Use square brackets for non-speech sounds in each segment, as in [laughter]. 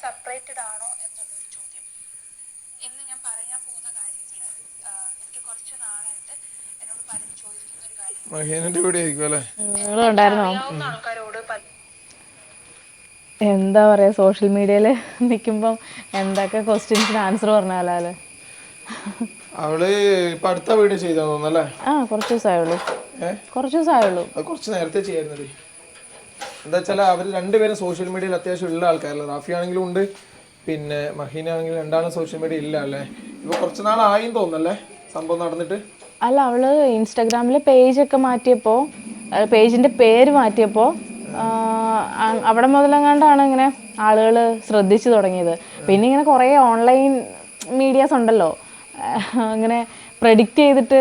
Separated ആണോ എന്നുള്ളൊരു ചോദ്യം. ഇന്ന് ഞാൻ പറയാൻ പോകുന്ന കാര്യങ്ങൾ എനിക്ക് കുറച്ച് നാളായിട്ട് എന്നോട് പലരും ചോദിക്കുന്ന ഒരു കാര്യം ആൾക്കാരോട് എന്താ പറയാ സോഷ്യൽ മീഡിയയിൽ നിൽക്കുമ്പം എന്തൊക്കെ ക്വസ്റ്റ്യൻസിന് ആൻസർ പറഞ്ഞാലേ അവൾ ഇപ്പൊ അടുത്ത വീട് ചെയ്താ തോന്നല്ലേ ആ കുറച്ച് ദിവസമായുള്ളൂ കുറച്ച് ദിവസമായുള്ളൂ കുറച്ച് നേരത്തെ ചെയ്യായിരുന്നടി. എന്താ വെച്ചാൽ അവർ രണ്ടുപേരും സോഷ്യൽ മീഡിയയിൽ അത്യാവശ്യം ഉള്ള ആൾക്കാരല്ല? റാഫി ആണെങ്കിലും ഉണ്ട്. പിന്നെ മഹീന ആണെങ്കിലും രണ്ടാളും സോഷ്യൽ മീഡിയ ഇല്ല അല്ലേ? ഇപ്പൊ കുറച്ച് നാളായും തോന്നല്ലേ സംഭവം നടന്നിട്ട്? അല്ല അവൾ ഇൻസ്റ്റാഗ്രാമിലെ പേജ് ഒക്കെ മാറ്റിയപ്പോ പേജിന്റെ പേര് മാറ്റിയപ്പോ അവിടെ മുതലെങ്ങാണ്ടാണ് ഇങ്ങനെ ആളുകൾ ശ്രദ്ധിച്ചു തുടങ്ങിയത്. പിന്നെ ഇങ്ങനെ കുറേ ഓൺലൈൻ മീഡിയാസ് ഉണ്ടല്ലോ. ഇങ്ങനെ അങ്ങനെ പ്രഡിക്റ്റ് ചെയ്തിട്ട്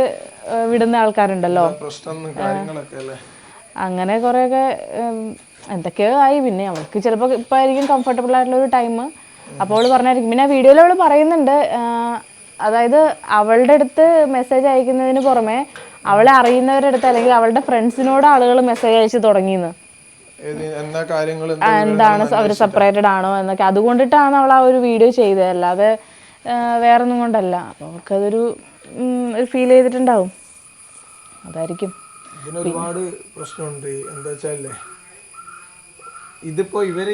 വിടുന്ന ആൾക്കാരുണ്ടല്ലോ. അങ്ങനെ കുറേയൊക്കെ എന്തൊക്കെയോ ആയി പിന്നെ അവൾക്ക് ചിലപ്പോൾ ഇപ്പോൾ ആയിരിക്കും കംഫർട്ടബിൾ ആയിട്ടുള്ള ഒരു ടൈം അപ്പോൾ അവൾ പറഞ്ഞായിരിക്കും. പിന്നെ വീഡിയോയിൽ അവൾ പറയുന്നുണ്ട് അതായത് അവളുടെ അടുത്ത് മെസ്സേജ് അയക്കുന്നതിന് പുറമെ അവളെ അറിയുന്നവരുടെ അടുത്ത് അല്ലെങ്കിൽ അവളുടെ ഫ്രണ്ട്സിനോട് ആളുകൾ മെസ്സേജ് അയച്ചു തുടങ്ങിയെന്ന് എന്താണ് അവർ സെപ്പറേറ്റഡ് ആണോ എന്നൊക്കെ. അതുകൊണ്ടിട്ടാണ് അവൾ ആ ഒരു വീഡിയോ ചെയ്തത്. അല്ലാതെ വേറെ ഒന്നും കൊണ്ടല്ല. അപ്പോൾ അവർക്കതൊരു ഫീൽ ചെയ്തിട്ടുണ്ടാവും. അതായിരിക്കും. ഒരുപാട് പ്രശ്നമുണ്ട്. എന്താ വെച്ചാലേ ഇതിപ്പോ ഇവർ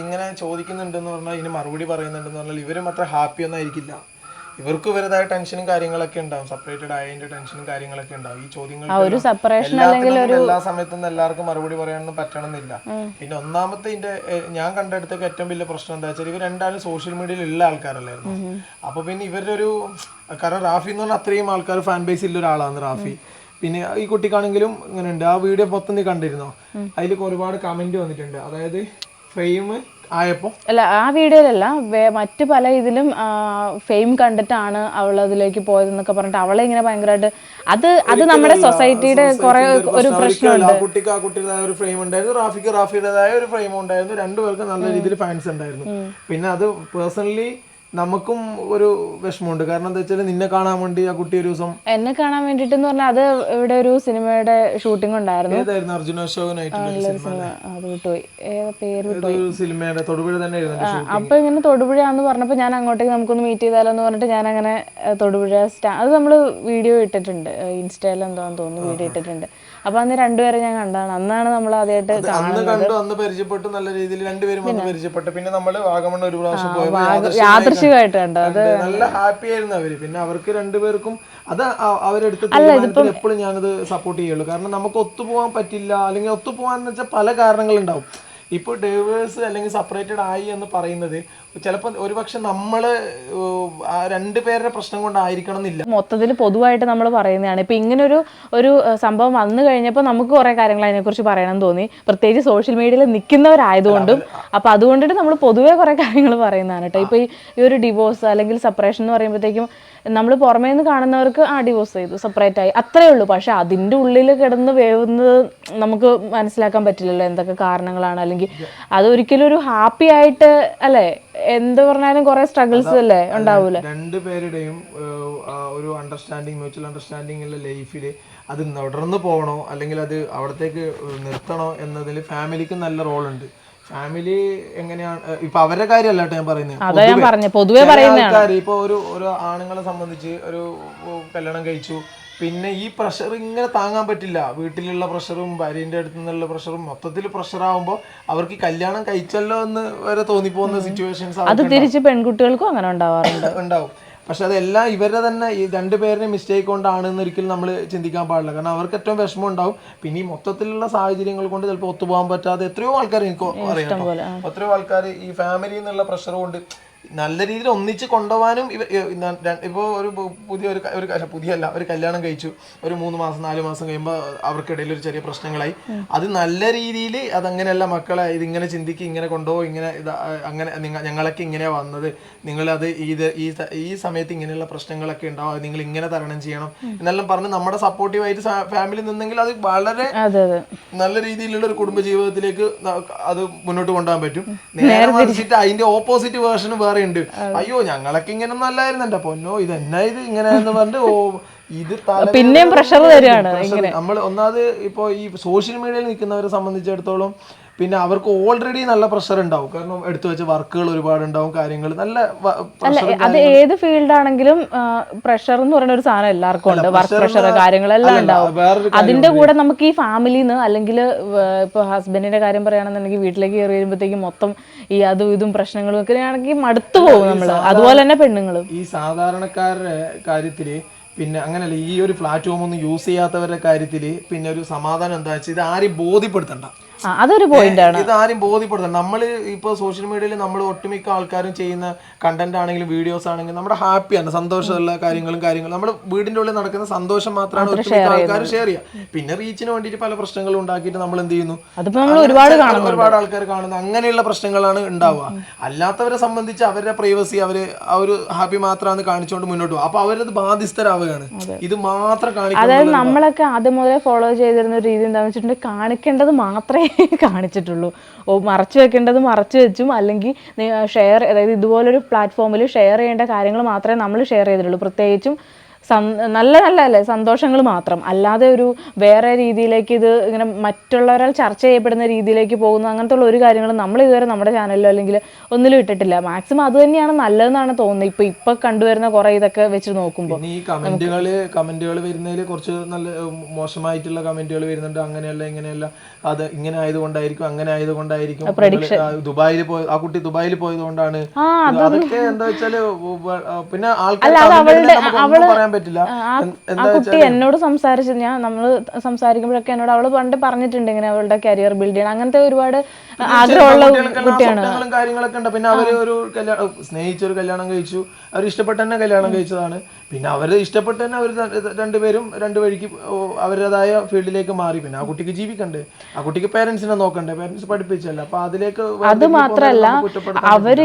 ഇങ്ങനെ ചോദിക്കുന്നുണ്ടെന്ന് പറഞ്ഞാൽ ഇതിന് മറുപടി പറയുന്നുണ്ടെന്ന് പറഞ്ഞാൽ ഇവരും അത്ര ഹാപ്പി ഒന്നും ആയിരിക്കില്ല. ഇവർക്ക് ഇവരുതായ ടെൻഷനും കാര്യങ്ങളൊക്കെ ഉണ്ടാവും. സെപ്പറേറ്റഡ് ആയതിന്റെ ടെൻഷനും കാര്യങ്ങളൊക്കെ ഉണ്ടാവും. ഈ ചോദ്യങ്ങൾ എല്ലാ സമയത്തും എല്ലാവർക്കും മറുപടി പറയാനൊന്നും പറ്റണമെന്നില്ല. പിന്നെ ഒന്നാമത്തെ ഇതിന്റെ ഞാൻ കണ്ടെടുത്തൊക്കെ ഏറ്റവും വലിയ പ്രശ്നം എന്താ വെച്ചാൽ ഇവർ രണ്ടാളും സോഷ്യൽ മീഡിയയിൽ ഉള്ള ആൾക്കാരല്ലായിരുന്നു. അപ്പൊ പിന്നെ ഇവരുടെ ഒരു കാരണം റാഫി എന്ന് പറഞ്ഞാൽ അത്രയും ആൾക്കാർ ഫാൻ ബേസ് ഉള്ള ഒരാളാണ് റാഫി. പിന്നെ ഈ കുട്ടിക്കാണെങ്കിലും ഇങ്ങനെ ഉണ്ട് ആ വീഡിയോ മൊത്തം നീ കണ്ടിരുന്നോ? അതിൽ ഒരുപാട് കമന്റ് വന്നിട്ടുണ്ട്. അതായത് ഫെയിം ആയപ്പോ? അല്ല ആ വീഡിയോയിലല്ല മറ്റു പല ഇതിലും ഫെയിം കണ്ടിട്ടാണ് അവൾ അതിലേക്ക് പോയതെന്നൊക്കെ പറഞ്ഞിട്ട് അവളെ ഇങ്ങനെ ഭയങ്കരമായിട്ട് അത് അത് നമ്മുടെ സൊസൈറ്റിയുടെ കുറെ ഒരു പ്രശ്നമുണ്ട്. കുട്ടിക്ക് ആ കുട്ടിയുടേതായ ഒരു ഫ്രെയിം ഉണ്ടായിരുന്നു. റാഫിക്ക് റാഫിയുടേതായ ഒരു ഫ്രെയിം ഉണ്ടായിരുന്നു. രണ്ടുപേർക്കും നല്ല രീതിയിൽ ഫാൻസ് ഉണ്ടായിരുന്നു. പിന്നെ അത് പേഴ്സണലി നമുക്കും ഒരു വിഷമമുണ്ട്. കാരണം എന്താ വെച്ചാൽ നിന്നെ കാണാൻ വേണ്ടി ആ കുട്ടി ഒരു ദിവസം എന്നെ കാണാൻ വേണ്ടിട്ട് പറഞ്ഞാൽ അത് ഇവിടെ ഒരു സിനിമയുടെ ഷൂട്ടിംഗ് ഉണ്ടായിരുന്നു. ഏതായിരുന്നു? അർജുന അത് വിട്ടുപോയി. പേര് സിനിമയുടെ തൊടുപുഴ തന്നെ അപ്പൊ ഇങ്ങനെ തൊടുപുഴയാന്ന് പറഞ്ഞപ്പോ ഞാൻ അങ്ങോട്ടേക്ക് നമുക്കൊന്ന് മീറ്റ് ചെയ്താലോ എന്ന് പറഞ്ഞിട്ട് ഞാൻ അങ്ങനെ തൊടുപുഴ സ്റ്റാ അത് നമ്മൾ വീഡിയോ ഇട്ടിട്ടുണ്ട്. ഇൻസ്റ്റയിൽ എന്താന്ന് തോന്നുന്നു വീഡിയോ ഇട്ടിട്ടുണ്ട്. അപ്പൊ അന്ന് രണ്ടുപേരെ ഞാൻ കണ്ടതാണ്. അന്നാണ് നമ്മൾ ആദ്യമായിട്ട് അന്ന് കണ്ടു അന്ന് പരിചയപ്പെട്ടു നല്ല രീതിയിൽ രണ്ടുപേരും വന്ന് പരിചയപ്പെട്ടു. പിന്നെ നമ്മൾ വാഗമൺ ഒരു പ്രാവശ്യം പോയപ്പോ യാദൃശ്ചികമായി യാദൃശികമായിട്ട് കണ്ടത് അത് നല്ല ഹാപ്പി ആയിരുന്നു അവർ. പിന്നെ അവർക്ക് രണ്ടുപേർക്കും അത് അവരെടുത്ത തീരുമാനത്തിൽ എപ്പോഴും ഞാനത് സപ്പോർട്ട് ചെയ്യുള്ളൂ. കാരണം നമുക്ക് ഒത്തുപോകാൻ പറ്റില്ല. അല്ലെങ്കിൽ ഒത്തുപോകാൻ എന്ന് വെച്ചാൽ പല കാരണങ്ങളുണ്ടാവും. ഇപ്പോൾ ഡേവേഴ്സ് അല്ലെങ്കിൽ സെപ്പറേറ്റഡ് ആയി എന്ന് പറയുന്നത് ചിലപ്പോൾ ഒരുപക്ഷെ നമ്മൾ രണ്ട് പേരുടെ പ്രശ്നം കൊണ്ടായിരിക്കണം എന്നില്ല. മൊത്തത്തിൽ പൊതുവായിട്ട് നമ്മൾ പറയുന്നതാണ്. ഇപ്പം ഇങ്ങനൊരു ഒരു സംഭവം വന്നു കഴിഞ്ഞപ്പോൾ നമുക്ക് കുറേ കാര്യങ്ങൾ അതിനെക്കുറിച്ച് പറയണം തോന്നി. പ്രത്യേകിച്ച് സോഷ്യൽ മീഡിയയിൽ നിൽക്കുന്നവരായതുകൊണ്ടും അപ്പം അതുകൊണ്ടിട്ട് നമ്മൾ പൊതുവേ കുറേ കാര്യങ്ങൾ പറയുന്നതാണ് കേട്ടോ. ഇപ്പോൾ ഈ ഒരു ഡിവോഴ്സ് അല്ലെങ്കിൽ സെപ്പറേഷൻ എന്ന് പറയുമ്പോഴത്തേക്കും നമ്മൾ പുറമേ നിന്ന് കാണുന്നവർക്ക് ആ ഡിവോഴ്സ് ചെയ്തു സെപ്പറേറ്റ് ആയി. അത്രേ ഉള്ളൂ. പക്ഷെ അതിന്റെ ഉള്ളിൽ കിടന്ന് വേവുന്നത് നമുക്ക് മനസ്സിലാക്കാൻ പറ്റില്ലല്ലോ എന്തൊക്കെ കാരണങ്ങളാണ്. അല്ലെങ്കിൽ അത് ഒരിക്കലും ഒരു ഹാപ്പി ആയിട്ട് അല്ലേ? എന്ത് പറഞ്ഞാലും കുറെ സ്ട്രഗിൾസ് അല്ലേ ഉണ്ടാവൂല? രണ്ട് പേരുടെയും ഒരു അണ്ടർസ്റ്റാൻഡിങ് മ്യൂച്വൽ അണ്ടർസ്റ്റാൻഡിങ്ങിലെ ലൈഫിൽ അത് തുടർന്ന് പോകണോ? അല്ലെങ്കിൽ അത് അവിടത്തേക്ക് നിർത്തണോ എന്നതിൽ ഫാമിലിക്ക് നല്ല റോളുണ്ട് ഫാമിലി എങ്ങനെയാണ്? ഇപ്പൊ അവരുടെ കാര്യമല്ല കേട്ടോ ഞാൻ പറയുന്നത് അതാ ഞാൻ പറഞ്ഞ. പൊതുവെ പറയുന്നതാണ്. ആൾക്കാര് ഇപ്പൊ ഒരു ഒരു ആണുങ്ങളെ സംബന്ധിച്ച് ഒരു കല്യാണം കഴിച്ചു. പിന്നെ ഈ പ്രഷർ ഇങ്ങനെ താങ്ങാൻ പറ്റില്ല. വീട്ടിലുള്ള പ്രഷറും ഭാര്യന്റെ അടുത്തു നിന്നുള്ള പ്രഷറും മൊത്തത്തിൽ പ്രഷർ ആവുമ്പോൾ അവർക്ക് ഈ കല്യാണം കഴിച്ചല്ലോ എന്ന് വരെ തോന്നിപ്പോകുന്ന സിറ്റുവേഷൻസ് അത് തിരിച്ച് പെൺകുട്ടികൾക്കും അങ്ങനെ ഉണ്ടാവാറുണ്ട്. ഉണ്ടാവും. പക്ഷെ അതെല്ലാം ഇവരുടെ തന്നെ ഈ രണ്ടുപേരുടെ മിസ്റ്റേക്ക് കൊണ്ടാണ് എന്നൊരിക്കലും നമ്മൾ ചിന്തിക്കാൻ പാടില്ല. കാരണം അവർക്ക് ഏറ്റവും വിഷമം ഉണ്ടാവും. പിന്നെ ഈ മൊത്തത്തിലുള്ള സാഹചര്യങ്ങൾ കൊണ്ട് ചിലപ്പോൾ ഒത്തുപോകാൻ പറ്റാതെ എത്രയോ ആൾക്കാർ എനിക്ക് അറിയാം എത്രയോ ആൾക്കാർ ഈ ഫാമിലി എന്നുള്ള പ്രഷർ കൊണ്ട് നല്ല രീതിയിൽ ഒന്നിച്ച് കൊണ്ടുപോകാനും ഇവ ഇപ്പോൾ ഒരു പുതിയ ഒരു ഒരു പുതിയല്ല ഒരു കല്യാണം കഴിച്ചു. ഒരു മൂന്ന് മാസം നാല് മാസം കഴിയുമ്പോൾ അവർക്കിടയിൽ ഒരു ചെറിയ പ്രശ്നങ്ങളായി. അത് നല്ല രീതിയിൽ അതങ്ങനെയല്ല മക്കളെ ഇതിങ്ങനെ ചിന്തിക്കുക ഇങ്ങനെ കൊണ്ടുപോകും ഇങ്ങനെ ഇത് അങ്ങനെ ഞങ്ങളൊക്കെ ഇങ്ങനെയാണ് വന്നത്. നിങ്ങളത് ഇത് ഈ ഈ സമയത്ത് ഇങ്ങനെയുള്ള പ്രശ്നങ്ങളൊക്കെ ഉണ്ടാവും നിങ്ങൾ ഇങ്ങനെ തരണം ചെയ്യണം എന്നെല്ലാം പറഞ്ഞ് നമ്മുടെ സപ്പോർട്ടീവായിട്ട് ഫാമിലി നിന്നെങ്കിൽ അത് വളരെ നല്ല രീതിയിലുള്ള ഒരു കുടുംബ ജീവിതത്തിലേക്ക് അത് മുന്നോട്ട് കൊണ്ടുപോകാൻ പറ്റും. നേരെ മറിച്ചിട്ട് അതിന്റെ ഓപ്പോസിറ്റ് വേർഷൻ വേറെ ഉണ്ട് അയ്യോ ഞങ്ങളൊക്കെ ഇങ്ങനെ ഒന്നും അല്ലായിരുന്നു എന്റെ പൊന്നോ ഇത് എന്നാ ഇത് ഇങ്ങനെ എന്ന് പറഞ്ഞിട്ട് ഓ ഇത് പിന്നെയും പ്രഷർ തരുവാണ് നമ്മൾ ഒന്നാമത് ഇപ്പോ ഈ സോഷ്യൽ മീഡിയയിൽ നിൽക്കുന്നവരെ സംബന്ധിച്ചിടത്തോളം പിന്നെ അവർക്ക് ഓൾറെഡി നല്ല പ്രഷർ ഉണ്ടാവും. കാരണം എടുത്തു വെച്ച വർക്കുകൾ ഒരുപാട് ഉണ്ടാവും കാര്യങ്ങൾ നല്ല അല്ല അത് ഏത് ഫീൽഡ് ആണെങ്കിലും പ്രഷർ എന്ന് പറയുന്ന ഒരു സാധനം എല്ലാവർക്കും ഉണ്ട്. വർക്ക് പ്രഷർ കാര്യങ്ങളെല്ലാം ഉണ്ടാവും. അതിന്റെ കൂടെ നമുക്ക് ഈ ഫാമിലിന്ന് അല്ലെങ്കിൽ ഇപ്പൊ ഹസ്ബൻഡിന്റെ കാര്യം പറയുകയാണെന്നുണ്ടെങ്കിൽ വീട്ടിലേക്ക് കയറി വരുമ്പോഴത്തേക്കും മൊത്തം ഈ അതും ഇതും പ്രശ്നങ്ങളും ഒക്കെ ആണെങ്കിൽ മടുത്തു പോകും നമ്മൾ. അതുപോലെ തന്നെ പെണ്ണുങ്ങളും. ഈ സാധാരണക്കാരുടെ കാര്യത്തിൽ പിന്നെ അങ്ങനല്ല ഈ ഒരു പ്ലാറ്റ്ഫോം ഒന്നും യൂസ് ചെയ്യാത്തവരുടെ കാര്യത്തിൽ പിന്നെ ഒരു സമാധാനം എന്താ വെച്ചാൽ ഇത് ആരെയും ബോധ്യപ്പെടുത്തണ്ട. അതൊരു പോയിന്റ് ആണ്. ഇതാരും ആരും ബോധ്യപ്പെടുത്തണം നമ്മൾ ഇപ്പോൾ സോഷ്യൽ മീഡിയയിൽ നമ്മൾ ഒട്ടുമിക്ക ആൾക്കാരും ചെയ്യുന്ന കണ്ടന്റ് ആണെങ്കിലും വീഡിയോസ് ആണെങ്കിലും നമ്മുടെ ഹാപ്പിയാണ് സന്തോഷമുള്ള കാര്യങ്ങളും കാര്യങ്ങളും. നമ്മുടെ വീടിന്റെ ഉള്ളിൽ നടക്കുന്ന സന്തോഷം മാത്രമാണ് ഒട്ടുമിക്ക ആൾക്കാർ ഷെയർ ചെയ്യുക. പിന്നെ റീച്ചിന് വേണ്ടിയിട്ട് പല പ്രശ്നങ്ങളും ഉണ്ടാക്കിയിട്ട് നമ്മൾ എന്ത് ചെയ്യുന്നു? ഒരുപാട് ഒരുപാട് ആൾക്കാർ കാണുന്നത് അങ്ങനെയുള്ള പ്രശ്നങ്ങളാണ് ഉണ്ടാവുക. അല്ലാത്തവരെ സംബന്ധിച്ച് അവരുടെ പ്രൈവസി അവർ ആ ഒരു ഹാപ്പി മാത്രമാണ് കാണിച്ചുകൊണ്ട് മുന്നോട്ട് പോകും. അപ്പൊ അവരത് ബാധ്യസ്ഥരാവുകയാണ്. ഇത് മാത്രം അതായത് കാണിക്കുന്നത് നമ്മളൊക്കെ ആദ്യം മുതലേ ഫോളോ ചെയ്തിരുന്ന രീതി എന്താണെന്ന് വെച്ചിട്ടുണ്ടെങ്കിൽ കാണിക്കേണ്ടത് മാത്രമേ കാണിച്ചിട്ടുള്ളൂ. ഓ മറച്ചു വെക്കേണ്ടത് മറച്ചു വെച്ചും അല്ലെങ്കിൽ ഷെയർ അതായത് ഇതുപോലൊരു പ്ലാറ്റ്ഫോമിൽ ഷെയർ ചെയ്യേണ്ട കാര്യങ്ങൾ മാത്രമേ നമ്മൾ ഷെയർ ചെയ്തിട്ടുള്ളൂ. പ്രത്യേകിച്ചും നല്ല നല്ല അല്ലേ സന്തോഷങ്ങൾ മാത്രം. അല്ലാതെ ഒരു വേറെ രീതിയിലേക്ക് ഇത് ഇങ്ങനെ മറ്റുള്ളവരാൽ ചർച്ച ചെയ്യപ്പെടുന്ന രീതിയിലേക്ക് പോകുന്ന അങ്ങനത്തെ ഉള്ള ഒരു കാര്യങ്ങളും നമ്മൾ ഇതുവരെ നമ്മുടെ ചാനലിലോ അല്ലെങ്കിൽ ഒന്നിലും ഇട്ടിട്ടില്ല. മാക്സിമം അത് തന്നെയാണ് നല്ലതെന്നാണ് തോന്നുന്നത്. ഇപ്പൊ ഇപ്പൊ കണ്ടുവരുന്ന കുറെ ഇതൊക്കെ വെച്ച് നോക്കുമ്പോൾ ഈ കമന്റുകൾ കമന്റുകൾ വരുന്നതിൽ കുറച്ച് നല്ല മോശമായിട്ടുള്ള കമന്റുകൾ വരുന്നുണ്ട്. അങ്ങനെയല്ല ഇങ്ങനെയല്ല. അത് ഇങ്ങനെ ആയതുകൊണ്ടായിരിക്കും അങ്ങനെ ആയതുകൊണ്ടായിരിക്കും. ദുബായിൽ പോയി ആ കുട്ടി ദുബായിൽ പോയത് കൊണ്ടാണ് അതൊക്കെ എന്താ വെച്ചാൽ പിന്നെ ആൾക്കാർ പറയാൻ പറ്റില്ല. ആ കുട്ടി എന്നോട് സംസാരിച്ചു ഞാൻ നമ്മൾ സംസാരിക്കുമ്പോഴൊക്കെ എന്നോട് അവൾ പണ്ട് പറഞ്ഞിട്ടുണ്ട് ഇങ്ങനെ അവളുടെ കരിയർ ബിൽഡ് ചെയ്യണം. അങ്ങനത്തെ ഒരുപാട് ആഗ്രഹമുള്ള കുട്ടിയാണ്. കാര്യങ്ങളൊക്കെ ഉണ്ട്. പിന്നെ അവർ ഒരു കല്യാണം സ്നേഹിച്ചൊരു കല്യാണം കഴിച്ചു. അവർ ഇഷ്ടപ്പെട്ട തന്നെ കല്യാണം കഴിച്ചതാണ്. പിന്നെ അവർ ഇഷ്ടപ്പെട്ട് തന്നെ അവർ രണ്ടുപേരും രണ്ട് വഴിക്ക് അവരുടേതായ ഫീൽഡിലേക്ക് മാറി. പിന്നെ ആ കുട്ടിക്ക് ജീവിക്കണ്ടേ. ആ കുട്ടിക്ക് പേരൻസിനെ നോക്കണ്ടേ. പേരൻസ് പഠിപ്പിച്ചല്ല അപ്പൊ അതിലേക്ക് അത് മാത്രല്ല അവർ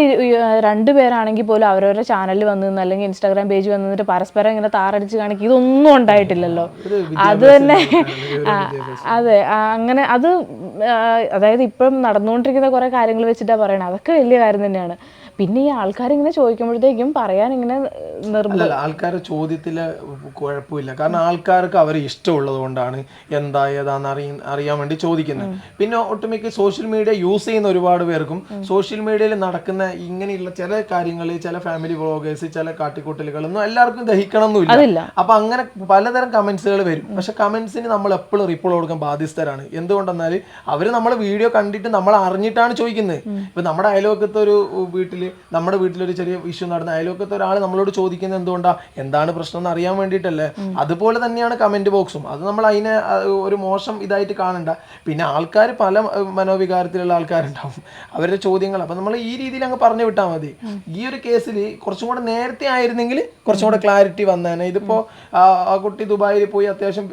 രണ്ടുപേരാണെങ്കിൽ പോലും അവരവരുടെ ചാനലിൽ വന്നു അല്ലെങ്കിൽ ഇൻസ്റ്റാഗ്രാം പേജ് വന്നിട്ട് പരസ്പരം ഇങ്ങനെ താറടിച്ച് കാണിക്കുക ഇതൊന്നും ഉണ്ടായിട്ടില്ലല്ലോ. അത് തന്നെ അതെ. അങ്ങനെ അത് അതായത് ഇപ്പം നടന്നുകൊണ്ടിരിക്കുന്ന കുറെ കാര്യങ്ങൾ വെച്ചിട്ടാ പറയണത് അതൊക്കെ വലിയ കാര്യം തന്നെയാണ്. പിന്നെ ഈ ആൾക്കാർ ഇങ്ങനെ ചോദിക്കുമ്പോഴത്തേക്കും പറയാൻ ഇങ്ങനെ നിർബന്ധം. ആൾക്കാരുടെ ചോദ്യത്തിൽ കുഴപ്പമില്ല. കാരണം ആൾക്കാർക്ക് അവർ ഇഷ്ടമുള്ളത് കൊണ്ടാണ് എന്താ ഏതാന്ന് അറിയ അറിയാൻ വേണ്ടി ചോദിക്കുന്നത്. പിന്നെ ഒട്ടുമിക്ക സോഷ്യൽ മീഡിയ യൂസ് ചെയ്യുന്ന ഒരുപാട് പേർക്കും സോഷ്യൽ മീഡിയയിൽ നടക്കുന്ന ഇങ്ങനെയുള്ള ചില കാര്യങ്ങൾ ചില ഫാമിലി വ്ളോഗേഴ്സ് ചില കാട്ടിക്കൂട്ടലുകളൊന്നും എല്ലാവർക്കും ദഹിക്കണം അതില്ല. എന്നില്ല അപ്പൊ അങ്ങനെ പലതരം കമന്റ്സുകൾ വരും. പക്ഷെ കമന്റ്സിന് നമ്മൾ എപ്പോഴും റിപ്ലൈ കൊടുക്കാൻ ബാധ്യസ്ഥരാണ്. എന്തുകൊണ്ടെന്നാൽ അവർ നമ്മളെ വീഡിയോ കണ്ടിട്ട് നമ്മൾ അറിഞ്ഞിട്ടാണ് ചോദിക്കുന്നത്. ഇപ്പൊ നമ്മുടെ അയലോക്കത്തെ ഒരു വീട്ടിൽ നമ്മുടെ വീട്ടിലൊരു ചെറിയ ഇഷ്യൂ നടന്ന അയൽവക്കത്തെ ഒരാൾ നമ്മളോട് ചോദിക്കുന്നത് എന്തുകൊണ്ടാണ് എന്താണ് പ്രശ്നം എന്ന് അറിയാൻ വേണ്ടിയിട്ടല്ലേ. അതുപോലെ തന്നെയാണ് കമന്റ് ബോക്സും അത് നമ്മൾ അതിനെ ഒരു മോശം ഇതായിട്ട് കാണണ്ട. പിന്നെ ആൾക്കാർ പല മനോവികാരത്തിലുള്ള ആൾക്കാരുണ്ടാവും. അവരുടെ ചോദ്യങ്ങൾ. അപ്പൊ നമ്മൾ ഈ രീതിയിൽ അങ്ങ് പറഞ്ഞു വിട്ടാൽ മതി. ഈ ഒരു കേസിൽ കുറച്ചും കൂടെ നേരത്തെ ആയിരുന്നെങ്കിൽ കുറച്ചും കൂടെ ക്ലാരിറ്റി വന്നേനെ. ഇതിപ്പോ ആ കുട്ടി ദുബായിൽ പോയി അത്യാവശ്യം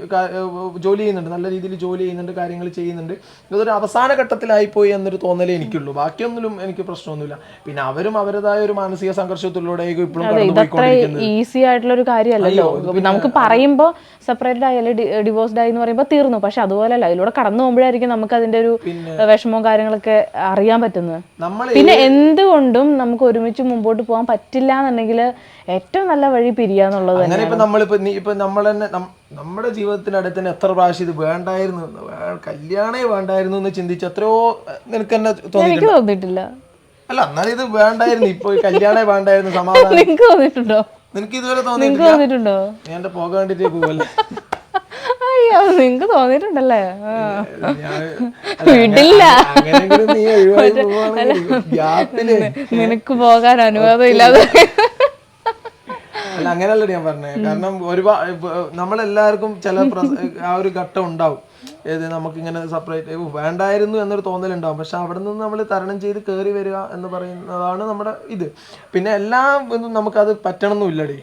ജോലി ചെയ്യുന്നുണ്ട്. നല്ല രീതിയിൽ ജോലി ചെയ്യുന്നുണ്ട് കാര്യങ്ങൾ ചെയ്യുന്നുണ്ട്. ഇതൊരു അവസാന ഘട്ടത്തിലായി പോയി എന്നൊരു തോന്നലേ എനിക്കുള്ളൂ. ബാക്കിയൊന്നിലും എനിക്ക് പ്രശ്നമൊന്നുമില്ല. പിന്നെ അവരും അവരുടേതായ ഒരു മാനസിക സംഘർഷത്തിലൂടെ ഇപ്പോഴും ഈസി ആയിട്ടുള്ള ഒരു കാര്യമല്ലല്ലോ നമുക്ക് പറയുമ്പോൾ സെപ്പറേറ്റഡ് ആയി അല്ലെങ്കിൽ ഡിവോഴ്സ്ഡ് ആയി എന്ന് പറയുമ്പോൾ തീർന്നു. പക്ഷെ അതുപോലെയല്ല അതിലൂടെ കടന്നു പോകുമ്പോഴായിരിക്കും നമുക്ക് അതിന്റെ ഒരു വിഷമവും കാര്യങ്ങളൊക്കെ അറിയാൻ പറ്റുന്നത്. പിന്നെ എന്തുകൊണ്ടും നമുക്ക് ഒരുമിച്ച് മുമ്പോട്ട് പോകാൻ പറ്റില്ല എന്നുണ്ടെങ്കിൽ ഏറ്റവും നല്ല വഴി പിരിയാന്നുള്ളത് അങ്ങനെ ഇപ്പൊ നമ്മളിപ്പോ ഇപ്പൊ നമ്മൾ തന്നെ നമ്മുടെ ജീവിതത്തിനടുത്ത് തന്നെ എത്ര പ്രാവശ്യം ഇത് വേണ്ടായിരുന്നു കല്യാണേ വേണ്ടായിരുന്നു എന്ന് ചിന്തിച്ച് എത്രയോ നിനക്ക് തോന്നി തോന്നിയിട്ടില്ല. അല്ല എന്നാലും ഇത് വേണ്ടായിരുന്നു. ഇപ്പൊ കല്യാണേ വേണ്ടായിരുന്നു സമാധാനം. നിനക്ക് തോന്നിയിട്ടുണ്ടോ? നിനക്ക് ഇതുവരെ നിങ്ങക്ക് തോന്നിയിട്ടില്ല. തോന്നിയിട്ടുണ്ടോ? ഞാൻ എന്റെ പോക വേണ്ടിട്ട് പോവല്ലേ അയ്യോ നിങ്ങക്ക് തോന്നിയിട്ടുണ്ടല്ലേ? ആ. ഞാൻ- വിടില്ല. അങ്ങനെയെങ്കിലും നീ ഒഴിവായി പോവാണെങ്കിൽ ഗ്യാപ്പിൽ. നിനക്ക് പോകാൻ അനുവാദം ഇല്ലാതെ അല്ല അങ്ങനെയല്ല ഞാൻ പറഞ്ഞത് കാരണം ഒരുപാട് നമ്മളെല്ലാവർക്കും ചില ആ ഒരു ഘട്ടം ഉണ്ടാവും. ഏത് നമുക്കിങ്ങനെ സെപ്പറേറ്റ് വേണ്ടായിരുന്നു എന്നൊരു തോന്നലുണ്ടാവും. പക്ഷെ അവിടെ നിന്ന് നമ്മൾ തരണം ചെയ്ത് കയറി വരിക എന്ന് പറയുന്നതാണ് നമ്മുടെ ഇത്. പിന്നെ എല്ലാം ഒന്നും നമുക്കത് പറ്റണമെന്നില്ലടി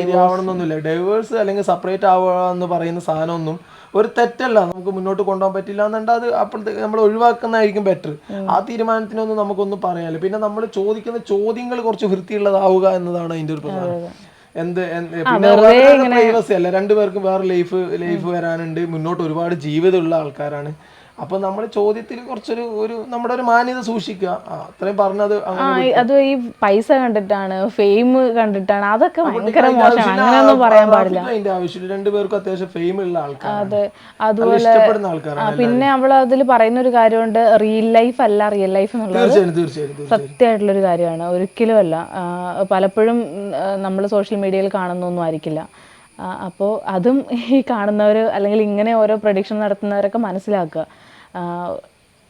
ശരിയാവണമെന്നൊന്നുമില്ല ഡൈവേഴ്സ് അല്ലെങ്കിൽ സെപ്പറേറ്റ് ആവുക എന്ന് പറയുന്ന സാധനമൊന്നും ഒരു തെറ്റല്ല. നമുക്ക് മുന്നോട്ട് കൊണ്ടുപോകാൻ പറ്റില്ല എന്നുണ്ടെങ്കിൽ അത് അപ്പോഴത്തേക്ക് നമ്മൾ ഒഴിവാക്കുന്നതായിരിക്കും ബെറ്റർ ആ തീരുമാനത്തിനൊന്നും നമുക്കൊന്നും പറയാനില്ല. പിന്നെ നമ്മൾ ചോദിക്കുന്ന ചോദ്യങ്ങൾ കുറച്ച് വൃത്തിയുള്ളതാവുക എന്നതാണ് അതിന്റെ ഒരു പ്രധാനം. എന്ത് പ്രൈവസി അല്ല? രണ്ടുപേർക്കും വേറെ ലൈഫ് ലൈഫ് വരാനുണ്ട്. മുന്നോട്ട് ഒരുപാട് ജീവിതമുള്ള ആൾക്കാരാണ്. അപ്പൊ നമ്മുടെ ചോദ്യത്തിൽ കുറച്ചൊരു ഒരു നമ്മുടെ ഒരു മാന്യത സൂക്ഷിക്കുക. അത്രയും പറഞ്ഞത് ആ അത് ഈ പൈസ കണ്ടിട്ടാണ് ഫെയിം കണ്ടിട്ടാണ് അതൊക്കെ ഭയങ്കര അതിന്റെ മോശമാണ്. ആവശ്യമില്ല. അങ്ങനെയൊന്നും പറയാൻ പാടില്ല. അതിന്റെ ആവശ്യമില്ല. രണ്ടുപേർക്കും അത്യാവശ്യം ഫെയിം ഉള്ള ആൾക്കാർ അതെ അതുപോലെ പിന്നെ അവൾ അതിൽ പറയുന്ന ഒരു കാര്യമുണ്ട് റിയൽ ലൈഫ് അല്ല റിയൽ ലൈഫ് എന്നുള്ളത് ഒരു തീർച്ചയായും തീർച്ചയായും കാര്യമാണ്. ഒരിക്കലും അല്ല. പലപ്പോഴും നമ്മൾ സോഷ്യൽ മീഡിയയിൽ കാണുന്നൊന്നും ആയിരിക്കില്ല. അപ്പോൾ അതും ഈ കാണുന്നവർ അല്ലെങ്കിൽ ഇങ്ങനെ ഓരോ പ്രഡിക്ഷൻ നടത്തുന്നവരൊക്കെ മനസ്സിലാക്കുക.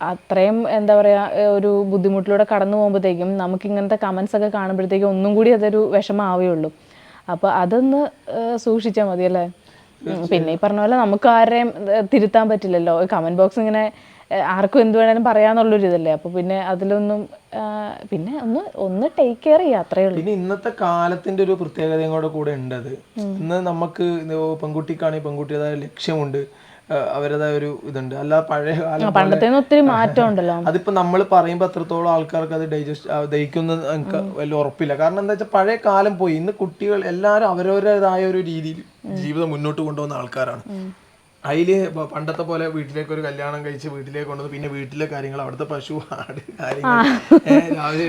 അത്രയും എന്താ പറയുക ഒരു ബുദ്ധിമുട്ടിലൂടെ കടന്നു പോകുമ്പോഴത്തേക്കും നമുക്ക് ഇങ്ങനത്തെ കമൻസ് ഒക്കെ കാണുമ്പോഴത്തേക്കും ഒന്നും കൂടി അതൊരു വിഷമാവുകയുള്ളൂ അപ്പോൾ അതൊന്ന് സൂക്ഷിച്ചാൽ മതി അല്ലേ പിന്നെ ഈ പറഞ്ഞ പോലെ നമുക്ക് ആരെയും തിരുത്താൻ പറ്റില്ലല്ലോ. കമന്റ് ബോക്സ് ഇങ്ങനെ ആർക്കും എന്ത് വേണേലും പറയാന്നുള്ളൊരു ഇതല്ലേ അപ്പോൾ പിന്നെ അതിലൊന്നും പിന്നെ ഒന്ന് ഒന്ന് ടേക്ക് കെയർ ചെയ്യുക അത്രേ ഉള്ളൂ. പിന്നെ ഇന്നത്തെ കാലത്തിന്റെ ഒരു പ്രത്യേകതയും കൂടെ കൂടെ ഉണ്ട് അത് ഇന്ന് നമുക്ക് പെൺകുട്ടിക്കാണെങ്കിൽ പെൺകുട്ടിയുടേതായ ലക്ഷ്യമുണ്ട്. അവരതായ അവരുടേതായ ഒരു ഇതുണ്ട്. അല്ല പഴയ പണ്ടത്തെ ഒത്തിരി [laughs] മാറ്റം ഉണ്ടല്ലോ അതിപ്പോ നമ്മൾ പറയുമ്പോൾ അത്രത്തോളം ആൾക്കാർക്ക് അത് ഡൈജസ്റ്റ് ദഹിക്കുന്ന എനിക്ക് വലിയ ഉറപ്പില്ല. കാരണം എന്താ വെച്ചാൽ പഴയ കാലം പോയി. ഇന്ന് കുട്ടികൾ എല്ലാവരും അവരവരുടേതായ ഒരു രീതിയിൽ ജീവിതം മുന്നോട്ട് കൊണ്ടുപോകുന്ന ആൾക്കാരാണ്. അതിൽ പണ്ടത്തെ പോലെ വീട്ടിലേക്ക് ഒരു കല്യാണം കഴിച്ച് വീട്ടിലേക്ക് കൊണ്ടുവന്ന് പിന്നെ വീട്ടിലെ കാര്യങ്ങൾ അവിടുത്തെ പശു ആട് കാര്യങ്ങൾ രാവിലെ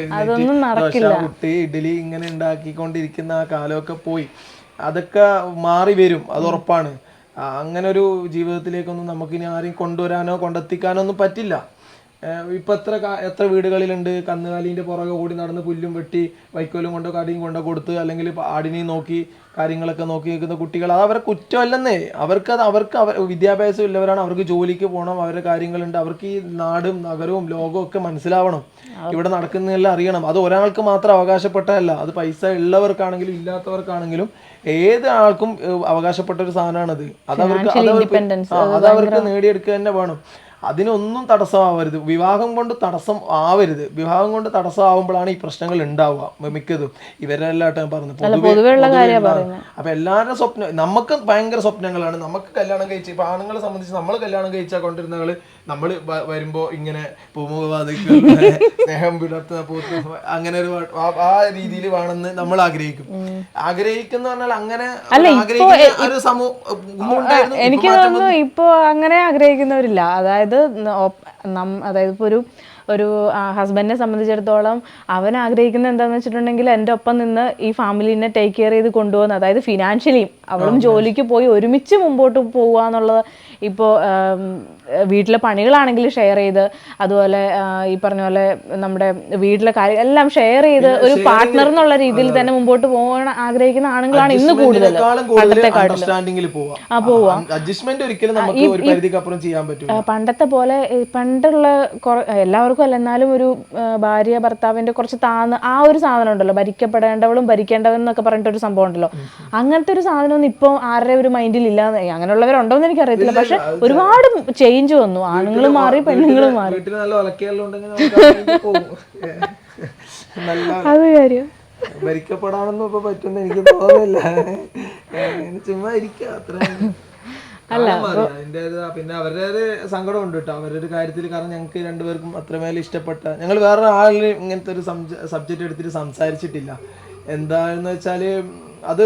ദോശ ഇഡ്ഡലി ഇങ്ങനെ ഉണ്ടാക്കിക്കൊണ്ടിരിക്കുന്ന ആ കാലമൊക്കെ പോയി. അതൊക്കെ മാറി വരും അത് ഉറപ്പാണ്. അങ്ങനെ ഒരു ജീവിതത്തിലേക്കൊന്നും നമുക്കിനി ആരെയും കൊണ്ടുവരാനോ കൊണ്ടെത്തിക്കാനോ ഒന്നും പറ്റില്ല. ഇപ്പൊ എത്ര എത്ര വീടുകളിലുണ്ട്? കന്നുകാലിന്റെ പുറകെ ഓടി നടന്ന് പുല്ലും വെട്ടി വൈക്കോലും കൊണ്ടോ കടിയും കൊണ്ടോ കൊടുത്ത് അല്ലെങ്കിൽ ആടിനെയും നോക്കി കാര്യങ്ങളൊക്കെ നോക്കി നിൽക്കുന്ന കുട്ടികൾ അത് അവരെ കുറ്റമല്ലെന്നേ. അവർക്ക് അത് അവർക്ക് അവർ വിദ്യാഭ്യാസം ഉള്ളവരാണ്. അവർക്ക് ജോലിക്ക് പോകണം അവരുടെ കാര്യങ്ങളുണ്ട്. അവർക്ക് ഈ നാടും നഗരവും ലോകവും ഒക്കെ മനസ്സിലാവണം. ഇവിടെ നടക്കുന്നതെല്ലാം അറിയണം. അത് ഒരാൾക്ക് മാത്രം അവകാശപ്പെട്ടതല്ല. അത് പൈസ ഉള്ളവർക്കാണെങ്കിലും ഇല്ലാത്തവർക്കാണെങ്കിലും ഏത് ആൾക്കും അവകാശപ്പെട്ട ഒരു സാധനമാണത്. അത് അവർക്ക് അത് അവർക്ക് നേടിയെടുക്കുക തന്നെ വേണം. അതിനൊന്നും തടസ്സമാവരുത്. വിവാഹം കൊണ്ട് തടസ്സം ആവരുത്. വിവാഹം കൊണ്ട് തടസ്സമാവുമ്പോഴാണ് ഈ പ്രശ്നങ്ങൾ ഉണ്ടാവുക മിക്കതും ഇവരെല്ലാം ഞാൻ പറഞ്ഞു. അപ്പൊ എല്ലാവരുടെ സ്വപ്നം നമുക്ക് ഭയങ്കര സ്വപ്നങ്ങളാണ്. നമുക്ക് കല്യാണം കഴിച്ച് ഇപ്പൊ ആണുങ്ങളെ സംബന്ധിച്ച് നമ്മൾ കല്യാണം കഴിച്ചാൽ കൊണ്ടിരുന്നകൾ നമ്മൾ വരുമ്പോ ഇങ്ങനെ പൂമുഖവാദിക്ക് സ്നേഹം വിടർത്തുന്ന പൂത്ത് അങ്ങനെ ഒരു ആ- രീതിയിൽ വേണമെന്ന് നമ്മൾ ആഗ്രഹിക്കും. ആഗ്രഹിക്കുന്ന പറഞ്ഞാൽ അങ്ങനെ ആഗ്രഹിക്കുന്ന ഒരു സമൂഹം എനിക്ക് തോന്നുന്നു ഇപ്പോ അങ്ങനെ ആഗ്രഹിക്കുന്നവരില്ല. അതായത് നം- അതായത് ഇപ്പോൾ ഒരു ഒരു ഹസ്ബൻഡിനെ സംബന്ധിച്ചിടത്തോളം അവൻ ആഗ്രഹിക്കുന്നത് എന്താണെന്ന് വെച്ചിട്ടുണ്ടെങ്കിൽ എന്റെ ഒപ്പം നിന്ന് ഈ ഫാമിലിനെ ടേക്ക് കെയർ ചെയ്ത് കൊണ്ടുപോകുന്ന അതായത് ഫിനാൻഷ്യലിയും അവളും ജോലിക്ക് പോയി ഒരുമിച്ച് മുമ്പോട്ട് പോകുക എന്നുള്ളത് ഇപ്പോൾ വീട്ടിലെ പണികളാണെങ്കിൽ ഷെയർ ചെയ്ത് അതുപോലെ ഈ പറഞ്ഞ പോലെ നമ്മുടെ വീട്ടിലെ കാര്യം എല്ലാം ഷെയർ ചെയ്ത് ഒരു പാർട്ട്ണർ എന്നുള്ള രീതിയിൽ തന്നെ മുമ്പോട്ട് പോകാൻ ആഗ്രഹിക്കുന്ന ആണുങ്ങളാണ് ഇന്ന് കൂടുതൽ പണ്ടത്തെ പോലെ പണ്ടുള്ള എല്ലാവർക്കും അല്ല എന്നാലും ഒരു ഭാര്യ ഭർത്താവിന്റെ കുറച്ച് താന്ന് ആ ഒരു സാധനം ഉണ്ടല്ലോ ഭരിക്കപ്പെടേണ്ടവളും ഭരിക്കേണ്ടവൻ എന്നൊക്കെ പറഞ്ഞിട്ട് ഒരു സംഭവം ഉണ്ടല്ലോ. അങ്ങനത്തെ ഒരു സാധനം ഒന്നും ഇപ്പൊ ആരുടെ ഒരു മൈൻഡിൽ ഇല്ലാന്ന് അങ്ങനെയുള്ളവരുണ്ടോ എന്ന് എനിക്കറിയത്തില്ല. പക്ഷെ ഒരുപാട് ചേഞ്ച് വന്നു. ആണുങ്ങൾ മാറി പെണ്ണുങ്ങൾ മാറി. [laughs] അത് കാര്യം. ഭരിക്കപ്പെടാനൊന്നും ഇപ്പൊ പറ്റുന്ന എനിക്ക് തോന്നുന്നില്ല. ചുമ്മാ ഇരിക്കുക അത്ര അതിന്റെ പിന്നെ അവരുടെ ഒരു സങ്കടം ഉണ്ട് കേട്ടോ. അവരുടെ ഒരു കാര്യത്തിൽ കാരണം ഞങ്ങൾക്ക് രണ്ടുപേർക്കും അത്രമേൽ ഇഷ്ടപ്പെട്ട ഞങ്ങൾ വേറെ ആളിൽ ഇങ്ങനത്തെ ഒരു സബ്ജക്റ്റ് എടുത്തിട്ട് സംസാരിച്ചിട്ടില്ല. എന്താന്ന് വെച്ചാൽ അത്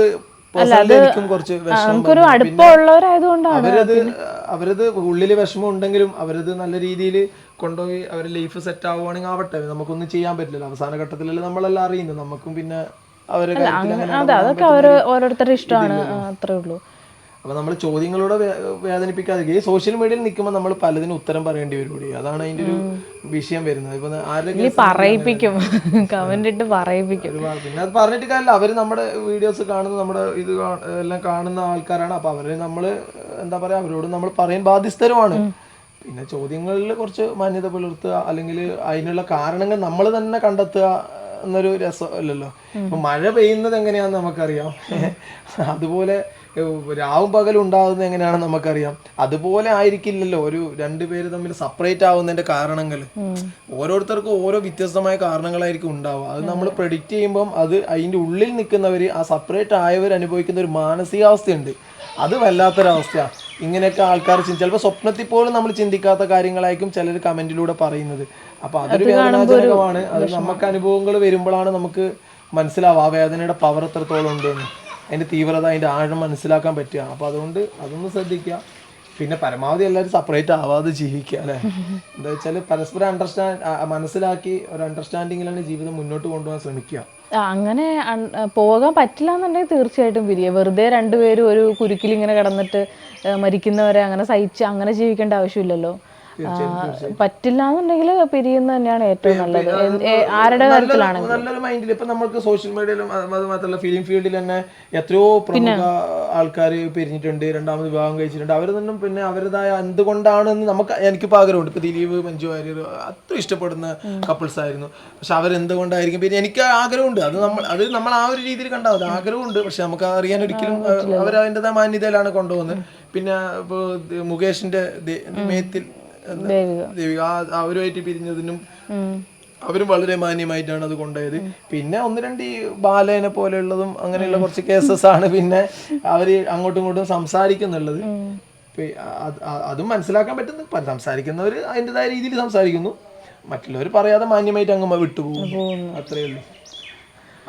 നമുക്കൊരു. അടുപ്പമുള്ളവരായതുകൊണ്ടാണ് അവരത് അവരത് ഉള്ളിൽ വിഷമം ഉണ്ടെങ്കിലും അവരത് നല്ല രീതിയിൽ കൊണ്ടുപോയി അവരുടെ ലൈഫ് സെറ്റ് ആവുകയാണെങ്കിൽ ആവട്ടെ. നമുക്കൊന്നും ചെയ്യാൻ പറ്റില്ല അവസാന ഘട്ടത്തിലല്ലേ നമ്മളെല്ലാം അറിയുന്നത്. നമുക്കും പിന്നെ അവരെ അതൊക്കെ അവർ ഓരോരുത്തരുടെ ഇഷ്ടമാണ്. അത്രേ ഉള്ളൂ. അപ്പൊ നമ്മൾ ചോദ്യങ്ങളോട് വേദനിപ്പിക്കാതിരിക്കുക. വേദനിപ്പിക്കാതെ ഈ സോഷ്യൽ മീഡിയയിൽ നിൽക്കുമ്പോൾ നമ്മൾ പലതിനും ഉത്തരം പറയേണ്ടി വരും അതാണ് അതിന്റെ ഒരു വിഷയം വരുന്നത്. ഇപ്പൊ ആരെങ്കിലും പറയിപ്പിക്കും. കമന്റ് ഇട്ട് പറയിപ്പിക്കും. പിന്നെ അത് പറഞ്ഞിട്ട് കാര്യമില്ല. അവർ നമ്മുടെ വീഡിയോസ് കാണുന്ന നമ്മുടെ ഇത് എല്ലാം കാണുന്ന ആൾക്കാരാണ്. അപ്പൊ അവരെ നമ്മൾ എന്താ പറയാ അവരോട് നമ്മൾ പറയാൻ ബാധ്യസ്ഥരുമാണ്. പിന്നെ ചോദ്യങ്ങളിൽ കുറച്ച് മാന്യത പുലർത്തുക അല്ലെങ്കിൽ അതിനുള്ള കാരണങ്ങൾ നമ്മൾ തന്നെ കണ്ടെത്തുക എന്നൊരു രസം അല്ലല്ലോ ഇപ്പൊ മഴ പെയ്യുന്നത് എങ്ങനെയാന്ന് നമുക്കറിയാം. അതുപോലെ രാവും പകലും ഉണ്ടാകുന്നത് എങ്ങനെയാണെന്ന് നമുക്കറിയാം. അതുപോലെ ആയിരിക്കില്ലല്ലോ. ഒരു രണ്ടുപേര് തമ്മിൽ സെപ്പറേറ്റ് ആവുന്നതിന്റെ കാരണങ്ങൾ ഓരോരുത്തർക്കും ഓരോ വ്യത്യസ്തമായ കാരണങ്ങളായിരിക്കും ഉണ്ടാവുക. അത് നമ്മൾ പ്രഡിക്റ്റ് ചെയ്യുമ്പം അത് അതിന്റെ ഉള്ളിൽ നിൽക്കുന്നവർ ആ സെപ്പറേറ്റ് ആയവർ അനുഭവിക്കുന്ന ഒരു മാനസികാവസ്ഥയുണ്ട്. അത് വല്ലാത്തൊരവസ്ഥയാണ് ഇങ്ങനെയൊക്കെ ആൾക്കാർ ചിന്തിച്ചു ചിലപ്പോൾ സ്വപ്നത്തിൽ പോലും നമ്മൾ ചിന്തിക്കാത്ത കാര്യങ്ങളായിരിക്കും ചിലർ കമന്റിലൂടെ പറയുന്നത്. അപ്പൊ അതൊരു വേദനാജനകമാണ്. അത് നമുക്ക് അനുഭവങ്ങൾ വരുമ്പോഴാണ് നമുക്ക് മനസ്സിലാവുക ആ വേദനയുടെ പവർ എത്രത്തോളം ഉണ്ടെന്ന്. അതിന്റെ തീവ്രത അതിന്റെ ആഴം മനസ്സിലാക്കാൻ പറ്റുക. അപ്പോൾ അതുകൊണ്ട് അതൊന്ന് ശ്രദ്ധിക്കുക. പിന്നെ പരമാവധി എല്ലാവരും സെപ്പറേറ്റ് ആവാതെ ജീവിക്കുക അല്ലേ? എന്താ വെച്ചാൽ പരസ്പരം അണ്ടർസ്റ്റാൻഡ് മനസ്സിലാക്കി ഒരു അണ്ടർസ്റ്റാൻഡിങ്ങിലാണ് ജീവിതം മുന്നോട്ട് കൊണ്ടുപോകാൻ ശ്രമിക്കുക. അങ്ങനെ പോകാൻ പറ്റില്ല എന്നുണ്ടെങ്കിൽ തീർച്ചയായിട്ടും പിരിയ വെറുതെ രണ്ടുപേരും ഒരു കുരുക്കിൽ ഇങ്ങനെ കിടന്നിട്ട് മരിക്കുന്നവരെ അങ്ങനെ സഹിച്ച് അങ്ങനെ ജീവിക്കേണ്ട ആവശ്യമില്ലല്ലോ. പറ്റില്ല എന്നുണ്ടെങ്കിൽ പിരിയുന്നത് തന്നെയാണ് ഏറ്റവും നല്ലത്. ആരുടെ കാര്യത്തിലാണ് നല്ലൊരു മൈൻഡിൽ ഇപ്പൊ നമുക്ക് സോഷ്യൽ മീഡിയയിലും അത് മാത്രമല്ല ഫിലിം ഫീൽഡിൽ തന്നെ എത്രയോ പ്രമുഖ ആൾക്കാർ പിരിഞ്ഞിട്ടുണ്ട് രണ്ടാമത് വിവാഹം കഴിച്ചിട്ടുണ്ട്. അവർ തന്നെ പിന്നെ അവരുടേതായ എന്തുകൊണ്ടാണെന്ന് നമുക്ക് എനിക്കിപ്പോൾ ആഗ്രഹമുണ്ട്. ഇപ്പൊ ദിലീപ് മഞ്ജു വാര്യർ അത്ര ഇഷ്ടപ്പെടുന്ന കപ്പിൾസ് ആയിരുന്നു. പക്ഷെ അവരെന്തുകൊണ്ടായിരിക്കും? പിന്നെ എനിക്ക് ആഗ്രഹമുണ്ട്. അത് നമ്മൾ അത് നമ്മൾ ആ ഒരു രീതിയിൽ കണ്ടാൽ മതി. ആഗ്രഹമുണ്ട്. പക്ഷെ നമുക്ക് അറിയാൻ ഒരിക്കലും അവർ അതിന്റെതായ മാന്യതയിലാണ് കൊണ്ടുപോകുന്നത്. പിന്നെ ഇപ്പോൾ മുകേഷിന്റെ മേത്തിൽ? ദേവിക. അവരുമായിട്ട് പിരിഞ്ഞതിനും. അവരും വളരെ മാന്യമായിട്ടാണ് അത് കൊണ്ടുപോയത്. പിന്നെ ഒന്ന് രണ്ട് ഈ ബാലേനെ പോലെയുള്ളതും അങ്ങനെയുള്ള കുറച്ച് കേസസ് ആണ് പിന്നെ അവർ അങ്ങോട്ടും ഇങ്ങോട്ടും സംസാരിക്കുന്നുള്ളത്. അത് മനസ്സിലാക്കാൻ പറ്റുന്നു സംസാരിക്കുന്നവര് സംസാരിക്കുന്നവർ അതിന്റെതായ രീതിയിൽ സംസാരിക്കുന്നു. മറ്റുള്ളവർ പറയാതെ മാന്യമായിട്ട് അങ്ങ് വിട്ടുപോകും അത്രയേ ഉള്ളൂ.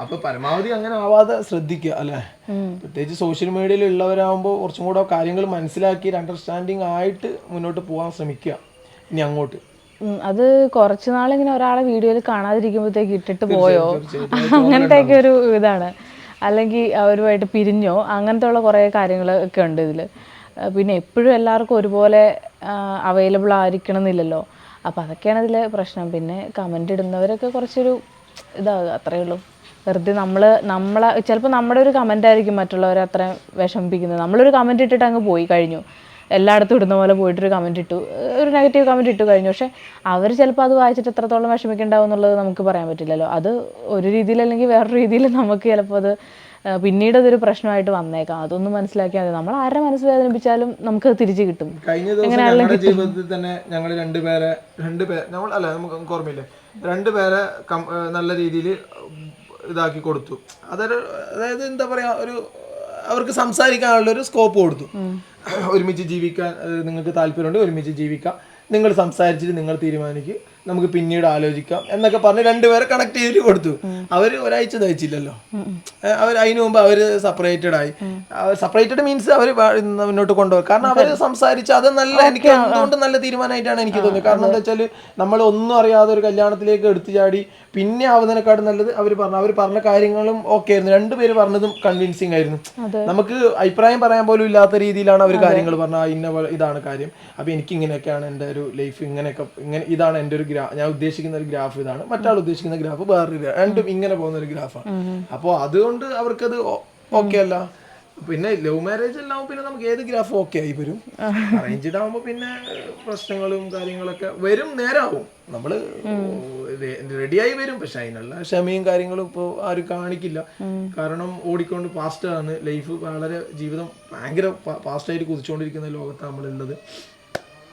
അപ്പൊ പരമാവധി അങ്ങനെ ആവാതെ ശ്രദ്ധിക്കുക അല്ലെ? പ്രത്യേകിച്ച് സോഷ്യൽ മീഡിയയിൽ ഉള്ളവരാകുമ്പോൾ കുറച്ചും കൂടെ കാര്യങ്ങൾ മനസ്സിലാക്കി അണ്ടർസ്റ്റാൻഡിങ് ആയിട്ട് മുന്നോട്ട് പോകാൻ ശ്രമിക്കുക. ഇനി അങ്ങോട്ട്. അത് കുറച്ച് നാളിങ്ങനെ ഒരാളെ വീഡിയോയിൽ കാണാതിരിക്കുമ്പോഴത്തേക്ക് ഇട്ടിട്ട് പോയോ? അങ്ങനത്തെയൊക്കെ ഒരു ഇതാണ്. അല്ലെങ്കിൽ അവരുമായിട്ട് പിരിഞ്ഞോ? അങ്ങനത്തെ ഉള്ള കുറേ കാര്യങ്ങളൊക്കെ ഉണ്ട് ഇതിൽ പിന്നെ എപ്പോഴും എല്ലാവർക്കും ഒരുപോലെ അവൈലബിൾ ആയിരിക്കണം എന്നില്ലല്ലോ അപ്പോൾ അതൊക്കെയാണ് ഇതിലെ പ്രശ്നം. പിന്നെ കമന്റ് ഇടുന്നവരൊക്കെ കുറച്ചൊരു ഇതാകുക അത്രയേ ഉള്ളൂ. വെറുതെ നമ്മൾ നമ്മളെ ചിലപ്പോൾ നമ്മുടെ ഒരു കമന്റ് ആയിരിക്കും മറ്റുള്ളവരെ അത്രയും വിഷമിപ്പിക്കുന്നത്. നമ്മളൊരു കമന്റ് ഇട്ടിട്ട് അങ്ങ് പോയി കഴിഞ്ഞു. എല്ലായിടത്തും ഇടുന്ന പോലെ പോയിട്ടൊരു കമന്റ് ഇട്ടു. ഒരു നെഗറ്റീവ് കമന്റ് ഇട്ടു കഴിഞ്ഞു. പക്ഷേ അവർ ചിലപ്പോൾ അത് വായിച്ചിട്ട് എത്രത്തോളം വിഷമിക്കുണ്ടാവും എന്നുള്ളത് നമുക്ക് പറയാൻ പറ്റില്ലല്ലോ. അത് ഒരു രീതിയിൽ അല്ലെങ്കിൽ വേറൊരു രീതിയിൽ നമുക്ക് ചിലപ്പോൾ അത് പിന്നീട് അതൊരു പ്രശ്നമായിട്ട് വന്നേക്കാം. അതൊന്നും മനസ്സിലാക്കിയാൽ മതി. നമ്മൾ ആരെ മനസ്സ് വേദനിപ്പിച്ചാലും നമുക്ക് തിരിച്ചു കിട്ടും. കഴിഞ്ഞ ദിവസം ഞങ്ങളുടെ ജീവിതത്തിൽ തന്നെ ഞങ്ങൾ രണ്ടുപേരെ രണ്ടുപേർ നമ്മൾ അല്ല നമുക്ക് ഓർമ്മയില്ലേ? രണ്ടുപേരെ നല്ല രീതിയിൽ ഇതാക്കി കൊടുത്തു. അതൊരു അതായത് എന്താ പറയാ ഒരു അവർക്ക് സംസാരിക്കാനുള്ള ഒരു സ്കോപ്പ് കൊടുത്തു. ഒരുമിച്ച് ജീവിക്കാൻ നിങ്ങൾക്ക് താല്പര്യമുണ്ട് ഒരുമിച്ച് ജീവിക്കാം. നിങ്ങൾ സംസാരിച്ചിട്ട് നിങ്ങൾ തീരുമാനിക്കുക നമുക്ക് പിന്നീട് ആലോചിക്കാം എന്നൊക്കെ പറഞ്ഞ് രണ്ടുപേരെ കണക്ട് ചെയ്തിട്ട് കൊടുത്തു. അവർ ഒരാഴ്ച തയ്ച്ചില്ലല്ലോ അവർ അതിനു മുമ്പ് അവർ സെപ്പറേറ്റഡ് ആയി. സെപ്പറേറ്റഡ് മീൻസ് അവർ മുന്നോട്ട് കൊണ്ടുപോകും കാരണം അവർ സംസാരിച്ച് അത് നല്ല എനിക്ക് എന്തുകൊണ്ട് നല്ല തീരുമാനമായിട്ടാണ് എനിക്ക് തോന്നുന്നത് കാരണം എന്താ വെച്ചാൽ നമ്മൾ ഒന്നും അറിയാതെ ഒരു കല്യാണത്തിലേക്ക് എടുത്തു ചാടി പിന്നെ ആവുന്നതിനെക്കാട് നല്ലത് അവർ പറഞ്ഞു അവർ പറഞ്ഞ കാര്യങ്ങളും ഓക്കെ ആയിരുന്നു. രണ്ടുപേര് പറഞ്ഞതും കൺവിൻസിങ് ആയിരുന്നു. നമുക്ക് അഭിപ്രായം പറയാൻ പോലും ഇല്ലാത്ത രീതിയിലാണ് അവർ കാര്യങ്ങൾ പറഞ്ഞത്. ആ ഇന്ന ഇതാണ് കാര്യം. അപ്പൊ എനിക്ക് ഇങ്ങനെയൊക്കെയാണ് എന്റെ ഒരു ലൈഫ് ഇങ്ങനെയൊക്കെ ഇങ്ങനെ ഇതാണ് എന്റെ ഒരു ഞാൻ ഉദ്ദേശിക്കുന്ന ഒരു ഗ്രാഫ് ഇതാണ്. മറ്റാൾ ഉദ്ദേശിക്കുന്ന ഗ്രാഫ് വേറൊരു രണ്ടും ഇങ്ങനെ പോകുന്ന ഒരു ഗ്രാഫാണ് അപ്പോൾ അതുകൊണ്ട് അവർക്കത് ഓക്കെ അല്ല. പിന്നെ ലവ് മാരേജ് എല്ലാം പിന്നെ നമുക്ക് ഏത് ഗ്രാഫും ഓക്കെ ആയി വരും? അറേഞ്ച്ഡ് ആവുമ്പോൾ പിന്നെ പ്രശ്നങ്ങളും കാര്യങ്ങളൊക്കെ വരും നേരാവും. നമ്മൾ റെഡിയായി വരും പക്ഷെ അതിനുള്ള ക്ഷമയും കാര്യങ്ങളും ഇപ്പോൾ ആരും കാണിക്കില്ല. കാരണം ഓടിക്കൊണ്ട് പാസ്റ്റാണ് ലൈഫ് വളരെ ജീവിതം ഭയങ്കര പാസ്റ്റായിട്ട് കുതിച്ചുകൊണ്ടിരിക്കുന്ന ലോകത്താണ് നമ്മളുള്ളത്.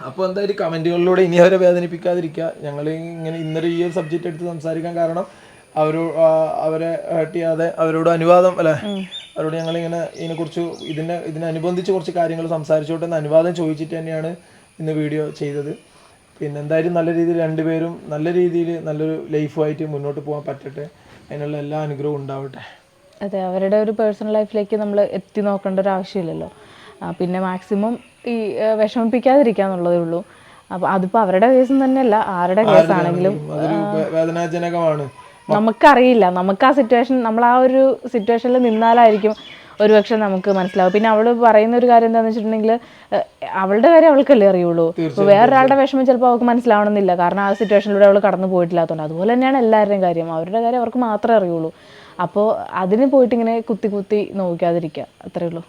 അപ്പോൾ എന്തായാലും കമന്റുകളിലൂടെ ഇനി അവരെ വേദനിപ്പിക്കാതിരിക്കുക. ഞങ്ങൾ ഇങ്ങനെ ഇന്നലെ ഈ ഒരു സബ്ജക്റ്റ് എടുത്ത് സംസാരിക്കാൻ കാരണം അവരോ അവരെ ഹേർട്ട് ചെയ്യാതെ അവരോട് അനുവാദം അല്ലെ? അവരോട് ഞങ്ങളിങ്ങനെ ഇതിനെക്കുറിച്ച് ഇതിനെ ഇതിനനുബന്ധിച്ച് കുറച്ച് കാര്യങ്ങൾ സംസാരിച്ചോട്ടെ എന്ന് അനുവാദം ചോദിച്ചിട്ട് തന്നെയാണ് ഇന്ന് വീഡിയോ ചെയ്തത്. പിന്നെ എന്തായാലും നല്ല രീതിയിൽ രണ്ടുപേരും നല്ല രീതിയിൽ നല്ലൊരു ലൈഫുമായിട്ട് മുന്നോട്ട് പോകാൻ പറ്റട്ടെ. അതിനുള്ള എല്ലാ അനുഗ്രഹവും ഉണ്ടാവട്ടെ. അതെ അവരുടെ ഒരു പേഴ്സണൽ ലൈഫിലേക്ക് നമ്മൾ എത്തി നോക്കേണ്ട ഒരു ആവശ്യമില്ലല്ലോ. പിന്നെ മാക്സിമം ഈ വിഷമിപ്പിക്കാതിരിക്കാന്നുള്ളതേ ഉള്ളൂ. അപ്പൊ അതിപ്പോ അവരുടെ കേസും തന്നെയല്ല ആരുടെ കേസാണെങ്കിലും വേദനാജനകമാണ്. നമുക്കറിയില്ല. നമുക്ക് ആ സിറ്റുവേഷൻ നമ്മൾ ആ ഒരു സിറ്റുവേഷനിൽ നിന്നാലായിരിക്കും ഒരുപക്ഷെ നമുക്ക് മനസ്സിലാവും പിന്നെ അവൾ പറയുന്ന ഒരു കാര്യം എന്താണെന്ന് വെച്ചിട്ടുണ്ടെങ്കിൽ അവളുടെ കാര്യം അവൾക്കല്ലേ അറിയുള്ളൂ. ഇപ്പോൾ വേറൊരാളുടെ വിഷമം ചിലപ്പോൾ അവൾക്ക് മനസ്സിലാവണമെന്നില്ല. കാരണം ആ സിറ്റുവേഷനിലൂടെ അവൾ കടന്നു പോയിട്ടില്ലാത്തതുകൊണ്ട് അതുപോലെ തന്നെയാണ് എല്ലാവരുടെയും കാര്യം. അവരുടെ കാര്യം അവർക്ക് മാത്രമേ അറിയുള്ളൂ. അപ്പോൾ അതിന് പോയിട്ട് ഇങ്ങനെ കുത്തി കുത്തി നോക്കാതിരിക്കുക. അത്രേ ഉള്ളൂ.